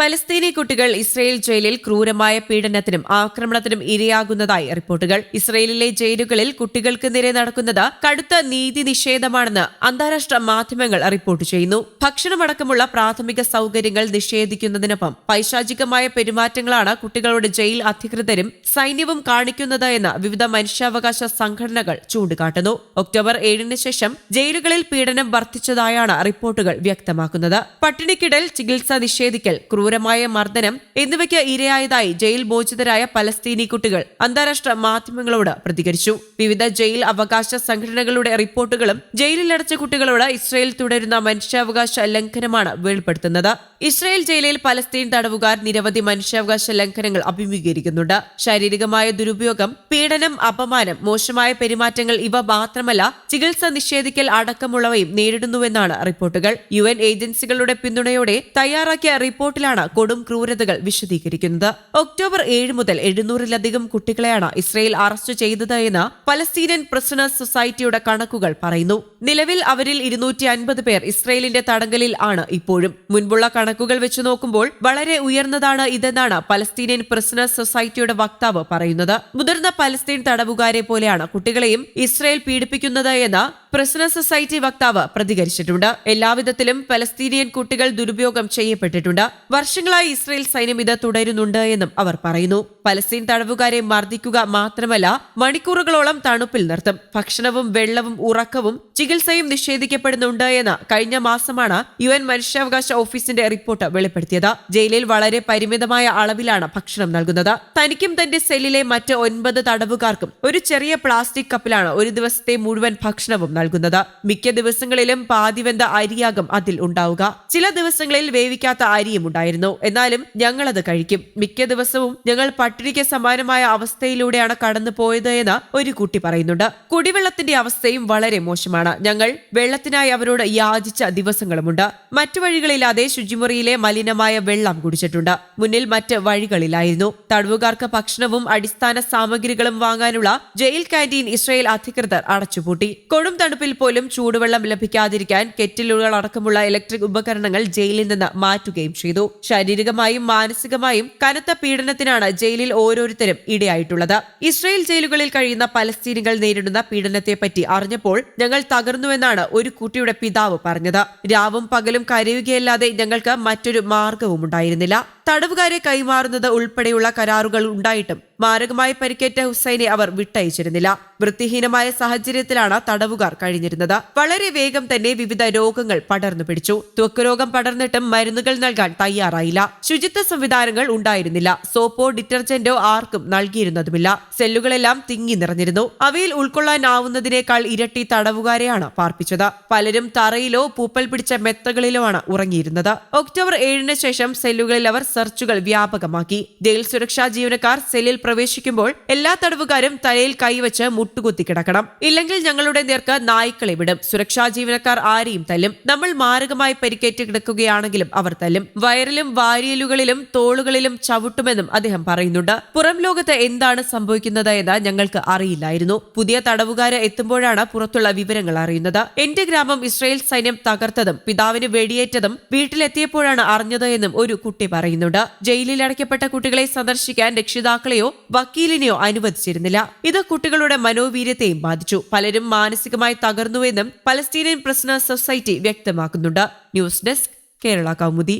പലസ്തീനി കുട്ടികൾ ഇസ്രയേൽ ജയിലിൽ ക്രൂരമായ പീഡനത്തിനും ആക്രമണത്തിനും ഇരയാകുന്നതായി റിപ്പോർട്ടുകൾ. ഇസ്രയേലിലെ ജയിലുകളിൽ കുട്ടികൾക്ക് നേരെ നടക്കുന്നത് കടുത്ത നീതി നിഷേധമാണെന്ന് അന്താരാഷ്ട്ര മാധ്യമങ്ങൾ റിപ്പോർട്ട് ചെയ്യുന്നു. ഭക്ഷണമടക്കമുള്ള പ്രാഥമിക സൗകര്യങ്ങൾ നിഷേധിക്കുന്നതിനൊപ്പം പൈശാചികമായ പെരുമാറ്റങ്ങളാണ് കുട്ടികളുടെ ജയിൽ അധികൃതരും സൈന്യവും കാണിക്കുന്നത് എന്ന് വിവിധ മനുഷ്യാവകാശ സംഘടനകൾ ചൂണ്ടിക്കാട്ടുന്നു. ഒക്ടോബർ ഏഴിന് ശേഷം ജയിലുകളിൽ പീഡനം വർദ്ധിച്ചതായാണ് റിപ്പോർട്ടുകൾ വ്യക്തമാക്കുന്നത്. പട്ടിണിക്കിടൽ ചികിത്സ നിഷേധിക്കൽ ക്രൂരമായ മർദ്ദനം എന്നിവയ്ക്ക് ഇരയായതായി ജയിൽ മോചിതരായ പലസ്തീനി കുട്ടികൾ അന്താരാഷ്ട്ര മാധ്യമങ്ങളോട് പ്രതികരിച്ചു. വിവിധ ജയിൽ അവകാശ സംഘടനകളുടെ റിപ്പോർട്ടുകളും ജയിലിലടച്ച കുട്ടികളോട് ഇസ്രയേൽ തുടരുന്ന മനുഷ്യാവകാശ ലംഘനമാണ് വെളിപ്പെടുത്തുന്നത്. ഇസ്രയേൽ ജയിലിൽ പലസ്തീൻ തടവുകാർ നിരവധി മനുഷ്യാവകാശ ലംഘനങ്ങൾ അഭിമുഖീകരിക്കുന്നുണ്ട്. ശാരീരികമായ ദുരുപയോഗം പീഡനം അപമാനം മോശമായ പെരുമാറ്റങ്ങൾ ഇവ മാത്രമല്ല ചികിത്സ നിഷേധിക്കൽ അടക്കമുള്ളവയും നേരിടുന്നുവെന്നാണ് റിപ്പോർട്ടുകൾ. യു ഏജൻസികളുടെ പിന്തുണയോടെ തയ്യാറാക്കിയ റിപ്പോർട്ടിലാണ് കൊടും ക്രൂരതകൾ വിശദീകരിക്കുന്നത്. ഒക്ടോബർ ഏഴ് മുതൽ എഴുന്നൂറിലധികം കുട്ടികളെയാണ് ഇസ്രയേൽ അറസ്റ്റ് ചെയ്തത് എന്ന് പലസ്തീനിയൻ പ്രിസണേഴ്സ് സൊസൈറ്റിയുടെ കണക്കുകൾ പറയുന്നു. നിലവിൽ അവരിൽ ഇരുന്നൂറ്റി അൻപത് പേർ ഇസ്രയേലിന്റെ തടങ്കലിൽ ആണ് ഇപ്പോഴും. മുൻപുള്ള കണക്കുകൾ വെച്ച് നോക്കുമ്പോൾ വളരെ ഉയർന്നതാണ് ഇതെന്നാണ് പലസ്തീനിയൻ പ്രിസണേഴ്സ് സൊസൈറ്റിയുടെ വക്താവ് പറയുന്നത്. മുതിർന്ന പലസ്തീൻ തടവുകാരെ പോലെയാണ് കുട്ടികളെയും ഇസ്രയേൽ പീഡിപ്പിക്കുന്നത് എന്ന് പ്രിസണർ സൊസൈറ്റി വക്താവ് പ്രതികരിച്ചിട്ടുണ്ട്. എല്ലാവിധത്തിലും പലസ്തീനിയൻ കുട്ടികൾ ദുരുപയോഗം ചെയ്യപ്പെട്ടിട്ടുണ്ട്. വർഷങ്ങളായി ഇസ്രയേൽ സൈന്യം ഇത് തുടരുന്നുണ്ട് എന്നും അവർ പറയുന്നു. പലസ്തീൻ തടവുകാരെ മർദ്ദിക്കുക മാത്രമല്ല മണിക്കൂറുകളോളം തണുപ്പിൽ നിർത്തും. ഭക്ഷണവും വെള്ളവും ഉറക്കവും ചികിത്സയും നിഷേധിക്കപ്പെടുന്നുണ്ട് എന്ന് കഴിഞ്ഞ മാസമാണ് യു എൻ മനുഷ്യാവകാശ ഓഫീസിന്റെ റിപ്പോർട്ട് വെളിപ്പെടുത്തിയത്. ജയിലിൽ വളരെ പരിമിതമായ അളവിലാണ് ഭക്ഷണം നൽകുന്നത്. തനിക്കും തന്റെ സെല്ലിലെ മറ്റ് ഒൻപത് തടവുകാർക്കും ഒരു ചെറിയ പ്ലാസ്റ്റിക് കപ്പിലാണ് ഒരു ദിവസത്തെ മുഴുവൻ ഭക്ഷണവും നൽകുന്നത്. മിക്ക ദിവസങ്ങളിലും പാതിവെന്ത അരിയാകും അതിൽ ഉണ്ടാവുക. ചില ദിവസങ്ങളിൽ വേവിക്കാത്ത അരിയും ഉണ്ടായിരുന്നു. എന്നാലും അത് കഴിക്കും. മിക്ക ദിവസവും ഞങ്ങൾ പട്ടിണിക്ക് സമാനമായ അവസ്ഥയിലൂടെയാണ് കടന്നു പോയത് എന്ന് ഒരു കുട്ടി പറയുന്നുണ്ട്. കുടിവെള്ളത്തിന്റെ അവസ്ഥയും വളരെ മോശമാണ്. ഞങ്ങൾ വെള്ളത്തിനായി അവരോട് യാചിച്ച ദിവസങ്ങളുമുണ്ട്. മറ്റു വഴികളില്ലാതെ ശുചിമുറിയിലെ മലിനമായ വെള്ളം കുടിച്ചിട്ടുണ്ട്. മുന്നിൽ മറ്റ് വഴികളിലായിരുന്നു. തടവുകാർക്ക് ഭക്ഷണവും അടിസ്ഥാന സാമഗ്രികളും വാങ്ങാനുള്ള ജയിൽ കാന്റീൻ ഇസ്രയേൽ അധികൃതർ അടച്ചുപൂട്ടി. കൊടും തണുപ്പിൽ പോലും ചൂടുവെള്ളം ലഭിക്കാതിരിക്കാൻ കെറ്റിലുകൾ അടക്കമുള്ള ഇലക്ട്രിക് ഉപകരണങ്ങൾ ജയിലിൽ നിന്ന് മാറ്റുകയും ചെയ്തു. ശാരീരികമായും മാനസികമായും കനത്ത പീഡനത്തിനാണ് ജയിലിൽ ഓരോരുത്തരും ഇടയായിട്ടുള്ളത്. ഇസ്രയേൽ ജയിലുകളിൽ കഴിയുന്ന പലസ്തീനികൾ നേരിടുന്ന പീഡനത്തെപ്പറ്റി അറിഞ്ഞപ്പോൾ ഞങ്ങൾ തകർന്നുവെന്നാണ് ഒരു കുട്ടിയുടെ പിതാവ് പറഞ്ഞത്. രാവും പകലും കരയുകയല്ലാതെ ഞങ്ങൾക്ക് മറ്റൊരു മാർഗവും ഉണ്ടായിരുന്നില്ല തടവുകാരെ കൈമാറുന്നത് ഉൾപ്പെടെയുള്ള കരാറുകൾ ഉണ്ടായിട്ടും മാരകമായി പരിക്കേറ്റ ഹുസൈനെ അവർ വിട്ടയച്ചിരുന്നില്ല. വൃത്തിഹീനമായ സാഹചര്യത്തിലാണ് തടവുകാർ കഴിഞ്ഞിരുന്നത്. വളരെ വേഗം തന്നെ വിവിധ രോഗങ്ങൾ പടർന്നു പിടിച്ചു. ത്വക്ക് രോഗം പടർന്നിട്ടും മരുന്നുകൾ നൽകാൻ തയ്യാറായില്ല. ശുചിത്വ സംവിധാനങ്ങൾ ഉണ്ടായിരുന്നില്ല. സോപ്പോ ഡിറ്റർജന്റോ ആർക്കും നൽകിയിരുന്നതുമില്ല. സെല്ലുകളെല്ലാം തിങ്ങി നിറഞ്ഞിരുന്നു. അവയിൽ ഉൾക്കൊള്ളാനാവുന്നതിനേക്കാൾ ഇരട്ടി തടവുകാരെയാണ് പാർപ്പിച്ചത്. പലരും തറയിലോ പൂപ്പൽ പിടിച്ച മെത്തകളിലോ ആണ് ഉറങ്ങിയിരുന്നത്. ഒക്ടോബർ ഏഴിന് ശേഷം സെല്ലുകളിൽ അവർ സെർച്ചുകൾ വ്യാപകമാക്കി. ജയിൽ സുരക്ഷാ ജീവനക്കാർ സെല്ലിൽ പ്രവേശിക്കുമ്പോൾ എല്ലാ തടവുകാരും തലയിൽ കൈവച്ച് മുട്ടുകുത്തി കിടക്കണം. ഇല്ലെങ്കിൽ ഞങ്ങളുടെ നേർക്ക് നായ്ക്കളെ വിടും. സുരക്ഷാ ജീവനക്കാർ ആരെയും തല്ലും. നമ്മൾ മാരകമായി പരിക്കേറ്റ് കിടക്കുകയാണെങ്കിലും അവർ തല്ലും. വയറിലും വാരിയലുകളിലും തോളുകളിലും ചവിട്ടുമെന്നും അദ്ദേഹം പറയുന്നുണ്ട്. പുറം ലോകത്ത് എന്താണ് സംഭവിക്കുന്നത് എന്ന് ഞങ്ങൾക്ക് അറിയില്ലായിരുന്നു. പുതിയ തടവുകാരെ എത്തുമ്പോഴാണ് പുറത്തുള്ള വിവരങ്ങൾ അറിയുന്നത്. എന്റെ ഗ്രാമം ഇസ്രായേൽ സൈന്യം തകർത്തതും പിതാവിന് വെടിയേറ്റതും വീട്ടിലെത്തിയപ്പോഴാണ് അറിഞ്ഞത് എന്നും ഒരു കുട്ടി പറയുന്നുണ്ട്. ജയിലിൽ അടയ്ക്കപ്പെട്ട കുട്ടികളെ സന്ദർശിക്കാൻ രക്ഷിതാക്കളെയോ വക്കീലിനെയോ അനുവദിച്ചിരുന്നില്ല. ഇത് കുട്ടികളുടെ മനോവീര്യത്തെയും ബാധിച്ചു. പലരും മാനസികമായി തകർന്നുവെന്നും പലസ്തീനിയൻ പ്രശ്ന സൊസൈറ്റി വ്യക്തമാക്കുന്നുണ്ട്. News desk Kerala Kaumudi.